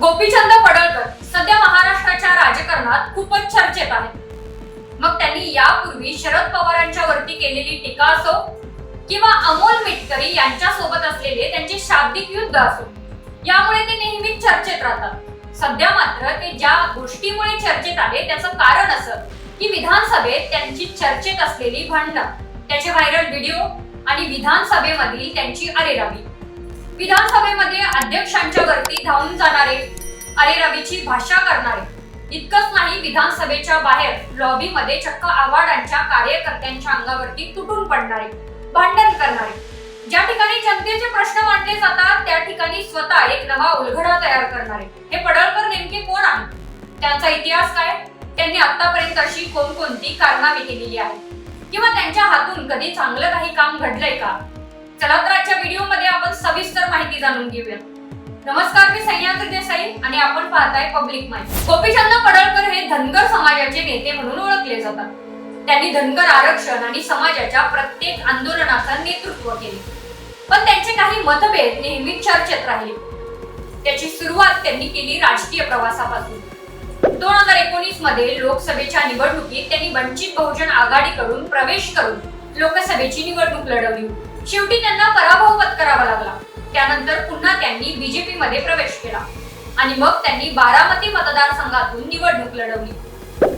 गोपीचंद पडळकर सध्या महाराष्ट्राच्या राजकारणात खूपच चर्चेत आहेत मग त्यांनी यापूर्वी शरद पवारांच्या वरती केलेली टीका असो किंवा अमोल मिटकरी यांच्या सोबत असलेले त्यांचे शाब्दिक युद्ध असो यामुळे ते नेहमीच चर्चेत राहतात. सध्या मात्र ते ज्या गोष्टीमुळे चर्चेत आले त्याचं कारण असं की विधानसभेत त्यांची चर्चेत असलेली भांडणं त्याचे व्हायरल व्हिडिओ आणि विधानसभेमधील त्यांची अरेरावी. विधानसभेमध्ये अध्यक्षांच्या वरती धावून जाणारे अरेरावीची भाषा करणारे इतकंच नाही विधानसभेच्या बाहेर लॉबीमध्ये चक्क आव्हाडांच्या कार्यकर्त्यांच्या अंगावरती तुटून पडणारे भांडण करणारे. ज्या ठिकाणी जनतेचे प्रश्न मांडले जातात त्या ठिकाणी स्वतः एक नवा उलगडा तयार करणारे. हे पडळकर नेमके कोण आहेत? त्यांचा इतिहास काय? त्यांनी आतापर्यंत अशी कोणकोणती कारनामे केलेली आहेत किंवा त्यांच्या हातून कधी चांगलं काही काम घडलंय का? चला तर आजच्या व्हिडिओमध्ये आपण सविस्तर माहिती जाणून घेऊया. नमस्कार मी सह्याद्री देसाई आणि आपण पाहताय पब्लिक माहिती गोपीचंद पडळकर हे धनगर समाजाचे नेते म्हणून ओळखले जातात. त्यांनी धनगर आरक्षण आणि समाजाच्या प्रत्येक आंदोलनाचा नेतृत्व केले. पण त्यांचे काही मतभेद नेहमी चर्चेत राहिले. त्याची सुरुवात त्यांनी केली राजकीय प्रवासापासून. दोन हजार एकोणीसमध्ये लोकसभेच्या निवडणुकीत त्यांनी वंचित बहुजन आघाडीकडून प्रवेश करून लोकसभेची निवडणूक लढवली. शेवटी त्यांना पराभव पत्करावा लागला. त्यानंतर पुन्हा त्यांनी बीजेपी मध्ये प्रवेश केला. आणि मग त्यांनी बारामती मतदारसंघातून निवडणूक लढवली.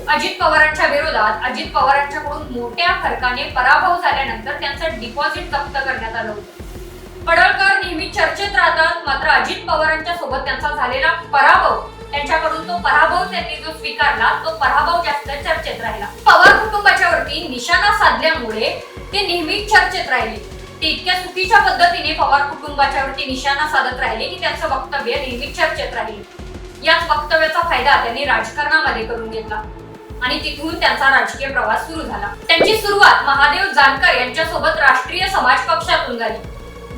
अजित पवारांच्या विरोधात अजित पवारांच्याकडून मोठ्या फरकाने पराभव झाल्यानंतर त्यांचं डिपॉझिट जप्त करण्यात आलं होतं. पडळकर नेहमी चर्चेत राहतात मात्र अजित पवारांच्या सोबत त्यांचा झालेला पराभव त्यांच्याकडून तो पराभव त्यांनी जो स्वीकारला तो पराभव जास्त चर्चेत राहिला. पवार कुटुंबाच्या वरती निशाणा साधल्यामुळे ते नेहमीच चर्चेत राहिले. ते इतक्या चुकीच्या पद्धतीने पवार कुटुंबाच्या वरती निशाणा साधत राहिले की त्यांचं वक्तव्य नेहमीच चर्चेत राहिले. याच वक्तव्याचा फायदा त्यांनी राजकारणामध्ये करून घेतला. आणि तिथून त्यांचा राजकीय प्रवास सुरू झाला. त्यांची सुरुवात महादेव जानकर यांच्यासोबत राष्ट्रीय समाज पक्षातून झाली.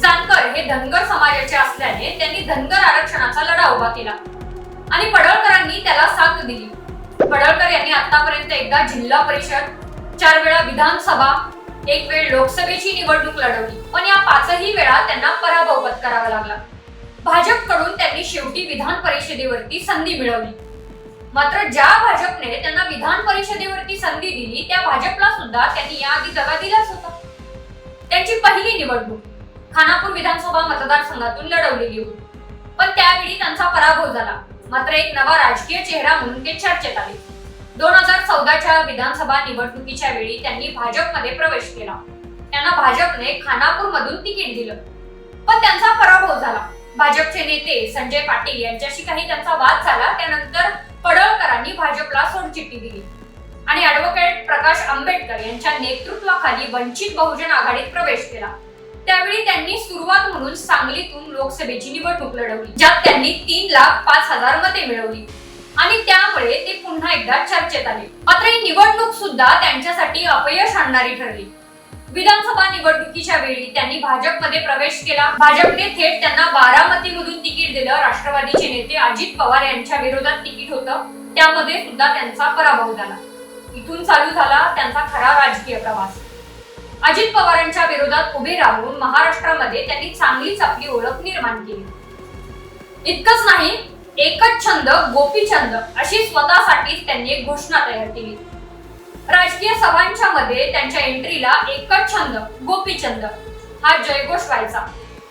जानकर हे धनगर समाजाचे असल्याने त्यांनी धनगर आरक्षणाचा लढा उभा केला. आणि पडळकरांनी त्याला साथ दिली. पडळकर यांनी आतापर्यंत एकदा जिल्हा परिषद चार वेळा विधानसभा एक वेळ लोकसभेची निवडणूक लढवली पण या पाचही वेळा त्यांना पराभव पत्करावा लागला. भाजपकडून त्यांनी शेवटी विधान परिषदेवरती संधी मिळवली. मात्र ज्या भाजपने त्यांना विधान परिषदेवरती संधी दिली त्या भाजपला सुद्धा त्यांनी याआधी दगा दिलाच होता. त्यांची पहिली निवडणूक खानापूर विधानसभा मतदारसंघातून लढवलेली होती. पण त्यावेळी त्यांचा पराभव झाला. मात्र एक नवा राजकीय चेहरा म्हणून ते चर्चेत आले. दोन हजार चौदाच्या विधानसभा निवडणुकीच्या वेळी त्यांनी भाजपमध्ये प्रवेश केला. त्यांना भाजपने खानापूर मधून तिकीट दिलं. पण त्यांचा पराभव झाला. भाजपचे नेते संजय पाटील यांच्याशी काही त्यांचा वाद झाला त्यानंतर पडळकरांनी भाजपला सोडचिठ्ठी दिली. आणि ऍडव्होकेट प्रकाश आंबेडकर यांच्या नेतृत्वाखाली वंचित बहुजन आघाडीत प्रवेश केला. त्यावेळी त्यांनी सुरुवात म्हणून सांगलीतून लोकसभेची निवडणूक लढवली ज्यात त्यांनी तीन लाख पाच हजार मते मिळवली. आणि त्यामुळे ते पुन्हा एकदा चर्चेत आले. मात्र ही निवडणूक सुद्धा त्यांच्यासाठी अपयश आणणारी ठरली. विधानसभा निवडणुकीच्या वेळी त्यांनी भाजपमध्ये प्रवेश केला. भाजपने थेट त्यांना बारामतीमधून तिकीट दिलं. राष्ट्रवादीचे नेते अजित पवार यांच्या विरोधात तिकीट होतं. त्यामध्ये सुद्धा त्यांचा पराभव झाला. इथून चालू झाला त्यांचा खरा राजकीय प्रवास. अजित पवारांच्या विरोधात उभे राहून महाराष्ट्रामध्ये त्यांनी चांगलीच आपली ओळख निर्माण केली. इतकंच नाही एकच छंद गोपीचंद अशी स्वतःसाठीच त्यांनी एक घोषणा तयार केली. राजकीय सभांच्या मध्ये त्यांच्या एंट्रीला एकच छंद गोपीचंद हा जयघोष व्हायचा.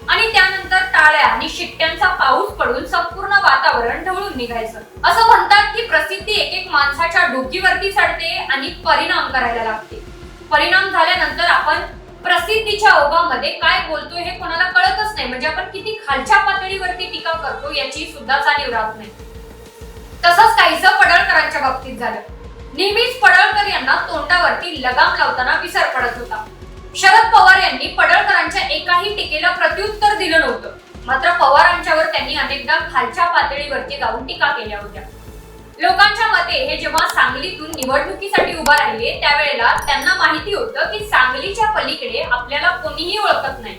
आणि त्यानंतर टाळ्या आणि शिट्ट्यांचा पाऊस पडून संपूर्ण वातावरण ढवळून निघायचं. असं म्हणतात की प्रसिद्धी एक एक माणसाच्या डोकीवरती चढते आणि परिणाम करायला लागते. परिणाम झाल्यानंतर आपण प्रसिद्धीच्या ओघामध्ये काय बोलतोय हे कोणाला कळतच नाही. म्हणजे आपण किती खालच्या पातळीवरती टीका करतो याची सुद्धा जाणीव राहत नाही. तसंच काहीच पडळकरांच्या बाबतीत झालं. नेहमीच पडळकर यांना तोंडावरती लगाम लावताना विसर पडत होता. शरद पवार यांनी पडळकरांच्या एकाही टीकेला प्रत्युत्तर दिलं नव्हतं. मात्र पवारांच्यावर त्यांनी अनेकदा खालच्या पातळीवरती जाऊन टीका केल्या होत्या. लोकांच्या मते हे जेव्हा सांगलीतून निवडणुकीसाठी उभा राहिले त्यावेळेला त्यांना माहिती होतं की सांगलीच्या पलीकडे आपल्याला कोणीही ओळखत नाही.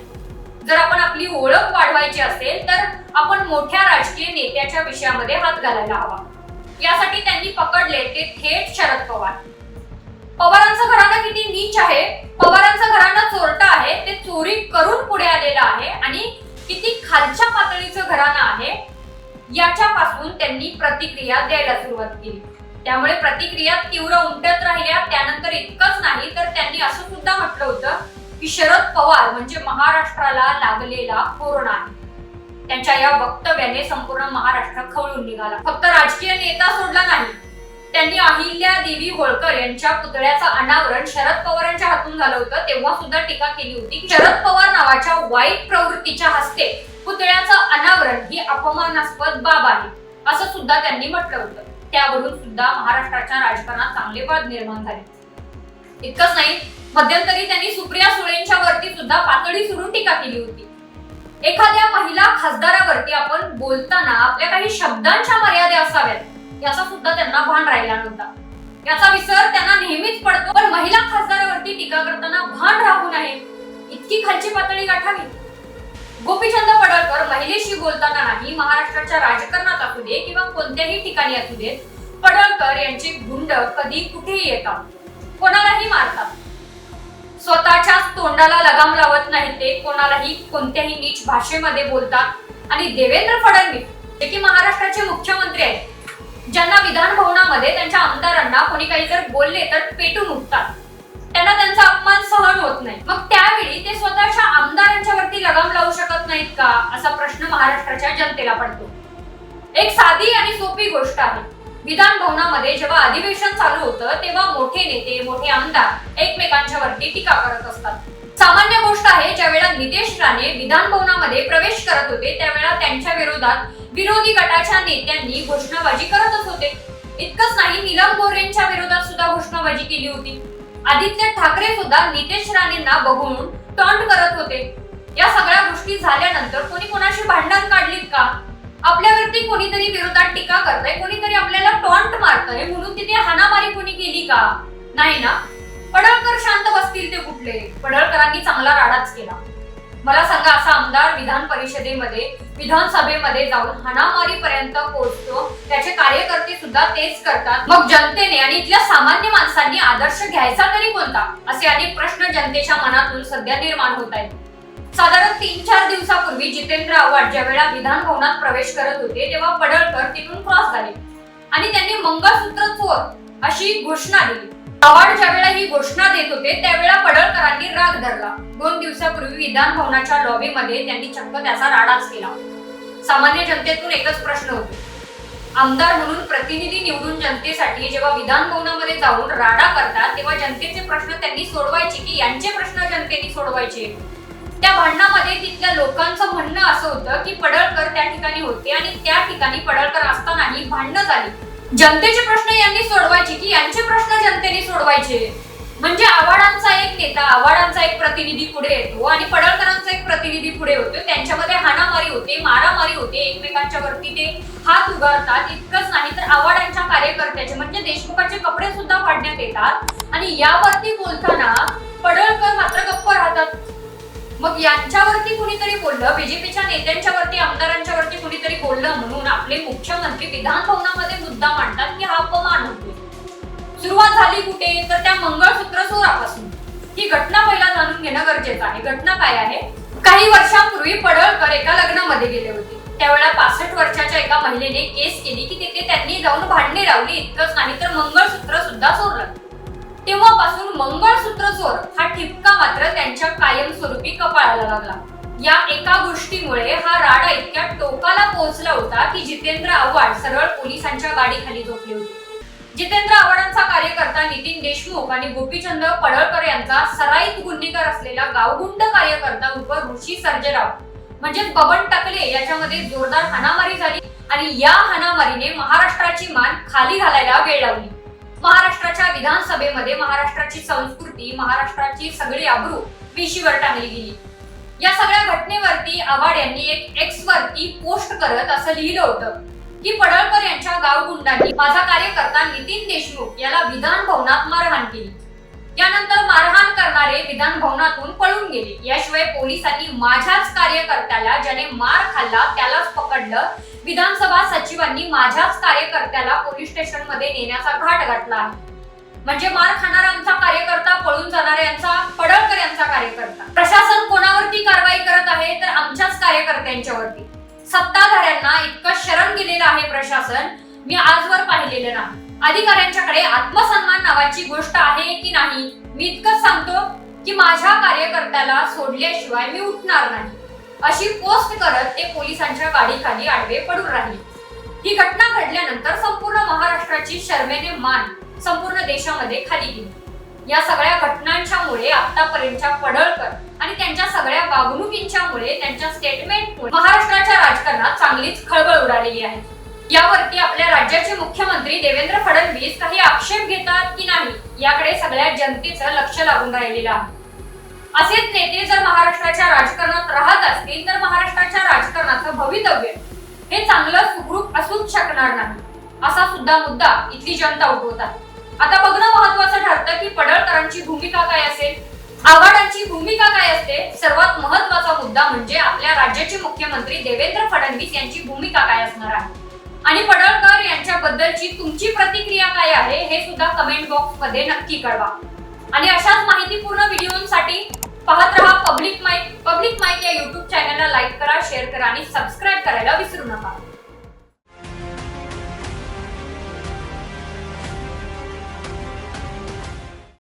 जर आपण आपली ओळख वाढवायची असेल तर आपण मोठ्या राजकीय नेत्याच्या विषयामध्ये हात घालायला हवा. यासाठी त्यांनी पकडले ते थेट शरद पवार. पवारांचं घराणं किती नीच आहे पवारांचं घराणं चोरटं आहे ते चोरी करून पुढे आलेलं आहे आणि किती खालच्या पातळी याच्यापासून त्यांनी प्रतिक्रिया द्यायला सुरुवात केली. त्यामुळे प्रतिक्रिया तीव्र उमटत राहिल्या. त्यानंतर इतकंच नाही तर त्यांनी असं सुद्धा म्हटलं होतं की शरद पवार म्हणजे महाराष्ट्राला लागलेला कोरोना आहे. त्यांच्या या वक्तव्याने संपूर्ण महाराष्ट्र खवळून निघाला. फक्त राजकीय नेता सोडला नाही त्यांनी अहिल्या देवी होळकर यांच्या पुतळ्याचं अनावरण शरद पवारांच्या हातून झालं होतं. तेव्हा सुद्धा टीका केली होती. की शरद पवार नावाच्या वाईट प्रवृत्तीच्या हस्ते पुतळ्याचं अनावरण ही अपमानास्पद बाब आहे असं सुद्धा त्यांनी म्हटलं होतं. त्यावरून सुद्धा महाराष्ट्राच्या राजकारणात चांगले वाद निर्माण झाले. इतकंच नाही मध्यंतरी त्यांनी सुप्रिया सुळेंच्या वरती सुद्धा पातळी सुरू टीका केली होती. एखाद्या महिला खासदारावरती आपण बोलताना आपल्या काही शब्दांच्या मर्यादा असाव्यात. याचा सुद्धा त्यांना भान राहिला नव्हता. याचा विसर त्यांना नेहमीच पडतो पण महिला खासदारावरती टीका करताना भान राहू नये इतकी खालची पातळी गाठावी. गोपीचंद पडळकर महिलेशी बोलताना नाही महाराष्ट्राच्या राजकारणात असू दे किंवा कोणत्याही ठिकाणी असू दे पडळकर यांचे गुंड कधी कुठेही येतात. कोणालाही मारतात. स्वतःच्या तोंडाला लगाम लावत नाही ते कोणालाही कोणत्याही नीच भाषेमध्ये बोलतात. आणि देवेंद्र फडणवीस जे की महाराष्ट्राचे मुख्यमंत्री आहेत ज्यांना विधान भवनामध्ये त्यांच्या आमदारांना कोणी काही जर बोलले तर पेटून उठतात त्यांना त्यांचा अपमान सहन होत नाही. मग त्यावेळी ते स्वतःच्या आमदारांच्या वरती लगाम लावू शकत नाहीत का? असा प्रश्न महाराष्ट्राच्या जनतेला पडतो. एक साधी आणि सोपी गोष्ट आहे. विधान भवनामध्ये जेव्हा अधिवेशन चालू होतं तेव्हा मोठे नेते मोठे आमदार एकमेकांच्या वरती टीका करत असतात. सामान्य गोष्ट आहे ज्यावेळेला नितेश राणे विधान भवनामध्ये प्रवेश करत होते त्यावेळेला त्यांच्या विरोधात विरोधी गटाच्या नेत्यांनी घोषणाबाजी करतच होते. इतकंच नाही नीलम गोरेंच्या विरोधात सुद्धा घोषणाबाजी केली होती. आदित्य ठाकरे सुद्धा नितेश राणेंना बघून टॉन्ट करत होते. या सगळ्या गोष्टी झाल्यानंतर कोणी कोणाशी भांडण काढलीत का? आपल्यावरती कोणीतरी विरोधात टीका करतय कोणीतरी आपल्याला टॉन्ट मारतय म्हणून तिथे हाणामारी कोणी केली का? नाही ना? पडळकर शांत बसतील ते कुठले? पडळकरांनी चांगला राडाच केला. मला सांगा असा आमदार विधान परिषदेमध्ये विधानसभेमध्ये जाऊन हाणामारी पर्यंत पोहोचतो. त्याचे कार्यकर्ते सुद्धा तेच करतात. मग जनतेने आणि इथल्या सामान्य माणसांनी आदर्श घ्यायचा तरी कोणता? असे अनेक प्रश्न जनतेच्या मनातून सध्या निर्माण होत आहेत. साधारण तीन चार दिवसापूर्वी जितेंद्र आव्हाड ज्यावेळेला विधान भवनात प्रवेश करत होते तेव्हा पडळकर तिथून क्रॉस झाले. आणि त्यांनी मंगळसूत्र चोर अशी घोषणा दिली. पवार ज्यावेळेला ही घोषणा देत होते त्यावेळेला पडळकरांनी राग धरला. दोन दिवसापूर्वी विधान भवनाच्या लॉबीमध्ये त्यांनी चक्क त्याचा राडाच केला. सामान्य जनतेतून एकच प्रश्न होते. आमदार म्हणून प्रतिनिधी निवडून जनतेसाठी जेव्हा विधान भवनामध्ये जाऊन राडा करतात तेव्हा जनतेचे प्रश्न त्यांनी सोडवायचे की यांचे प्रश्न जनतेने सोडवायचे? त्या भांडणामध्ये तिथल्या लोकांचं म्हणणं असं होतं की पडळकर त्या ठिकाणी होते आणि त्या ठिकाणी पडळकर असतानाही भांडणं झाली. जनतेचे प्रश्न यांनी सोडवायचे की यांचे प्रश्न जनतेने सोडवायचे. म्हणजे आव्हाडांचा एक नेता आव्हाडांचा एक प्रतिनिधी पुढे येतो आणि पडळकरांचा एक प्रतिनिधी पुढे होतो. त्यांच्यामध्ये हाणामारी होते मारामारी होते एकमेकांच्या वरती ते हात उगारतात. इतकंच नाही तर आव्हाडांच्या कार्यकर्त्याचे म्हणजे देशमुखाचे कपडे सुद्धा फाडण्यात येतात. आणि यावरती बोलताना पडळकर मात्र गप्प राहतात. मग यांच्यावरती कुणीतरी बोललं बीजेपीच्या नेत्यांच्या वरती आमदारांच्या वरती कुणीतरी बोललं म्हणून आपले मुख्यमंत्री विधान भवनामध्ये मुद्दा मांडतात की हा अपमान होतोय. सुरुवात झाली कुठे? तर त्या मंगळसूत्र चोरापासून. ही घटना पहिला जाणून घेणं गरजेचं आहे. घटना काय आहे? काही वर्षांपूर्वी पडळकर एका लग्नामध्ये गेले होते. त्यावेळेला पासष्ट वर्षाच्या एका महिलेने केस केली की तिथे त्यांनी जाऊन भांडणे लावली. इतकंच नाही तर मंगळसूत्र सुद्धा चोरलं. तेव्हापासून मंगळसूत्र चोर हा ठिपका मात्र त्यांच्या कायमस्वरूपी कपाळाला लागला. या एका गोष्टीमुळे हा राडा इतक्या टोकाला पोहोचला होता की जितेंद्र आव्हाड सरळ पोलिसांच्या गाडीखाली झोपले होते. जितेंद्र आव्हाडांचा कार्यकर्ता नितीन देशमुख आणि गोपीचंद पडळकर यांचा सराईत गुन्हेगार असलेला गावगुंड कार्यकर्ता उर्फ ऋषी सर्जेराव म्हणजे बबन टकले याच्यामध्ये जोरदार हाणामारी झाली आणि या हाणामारीने महाराष्ट्राची मान खाली घालायला वेळ लावली. महाराष्ट्राच्या विधानसभेमध्ये महाराष्ट्राची संस्कृती महाराष्ट्राची सगळी आबरू पेशीवर टाकली गेली. या सगळ्या घटनेवरती आव्हाड यांनी एक एक्स वरती पोस्ट करत असं लिहिलं होतं की पडळकर यांच्या गावगुंडांनी माझा कार्यकर्ता नितीन देशमुख याला विधान भवनात मारहाण केली. यानंतर मारहाण करणारे विधान भवनातून पळून गेले. याशिवाय पोलिसांनी माझ्याच कार्यकर्त्याला ज्याने मार खाल्ला त्यालाच पकडलं. विधानसभा सचिवांनी माझ्याच कार्यकर्त्याला पोलीस स्टेशनमध्ये नेण्याचा घाट घातला आहे. म्हणजे मार खाणाऱ्यांचा कार्यकर्ता पळून जाणाऱ्यांचा पडळकर यांचा कार्यकर्ता. प्रशासन कोणावरती कारवाई करत आहे तर आमच्याच कार्यकर्त्यांच्यावरती. सत्ताधाऱ्यांना इतकं शरण गेलेलं आहे प्रशासन मी आजवर पाहिलेलं नाही. अधिकाऱ्यांच्याकडे आत्मसन्मान नावाची गोष्ट आहे की नाही? मी इतकंच सांगतो की माझ्या कार्यकर्त्याला सोडल्याशिवाय मी उठणार नाही. अशी पोस्ट करत ते पोलिसांच्या गाडीखाली आडवे पडून राहिले. ही घटना घडल्यानंतर संपूर्ण महाराष्ट्राची शर्मेने मान संपूर्ण देशामध्ये खाली गेली. या सगळ्या घटनांच्यामुळे आतापर्यंतच्या पडळकर आणि त्यांच्या सगळ्या वागणुकींच्यामुळे त्यांच्या स्टेटमेंटमुळे महाराष्ट्राच्या राजकारणात चांगलीच खळबळ उडालेली आहे. यावरती आपल्या राज्याचे मुख्यमंत्री देवेंद्र फडणवीस काही आक्षेप घेतात की नाही याकडे सगळ्या जनतेचं लक्ष लागून राहिलेलं आहे. असेच नेते जर महाराष्ट्राच्या राजकारणात राहत असतील तर महाराष्ट्राच्या राजकारणाचं भवितव्य हे चांगलं सुखरूप असूच शकणार नाही असा सुद्धा मुद्दा इथली जनता उठवतात. आता बघणं महत्वाचं ठरतं की पडळकरांची भूमिका काय असेल? आव्हाडांची भूमिका काय असते? सर्वात महत्त्वाचा मुद्दा म्हणजे आपल्या राज्याचे मुख्यमंत्री देवेंद्र फडणवीस यांची भूमिका काय असणार आहे? बद्दलची तुमची प्रतिक्रिया काय आहे हे सुद्धा कमेंट बॉक्समध्ये नक्की कळवा. आणि अशाच माहितीपूर्ण व्हिडिओसाठी पाहत रहा पब्लिक माईक पब्लिक माईक या युट्यूब चॅनलला लाईक करा शेअर करा आणि सबस्क्राईब करायला विसरू नका.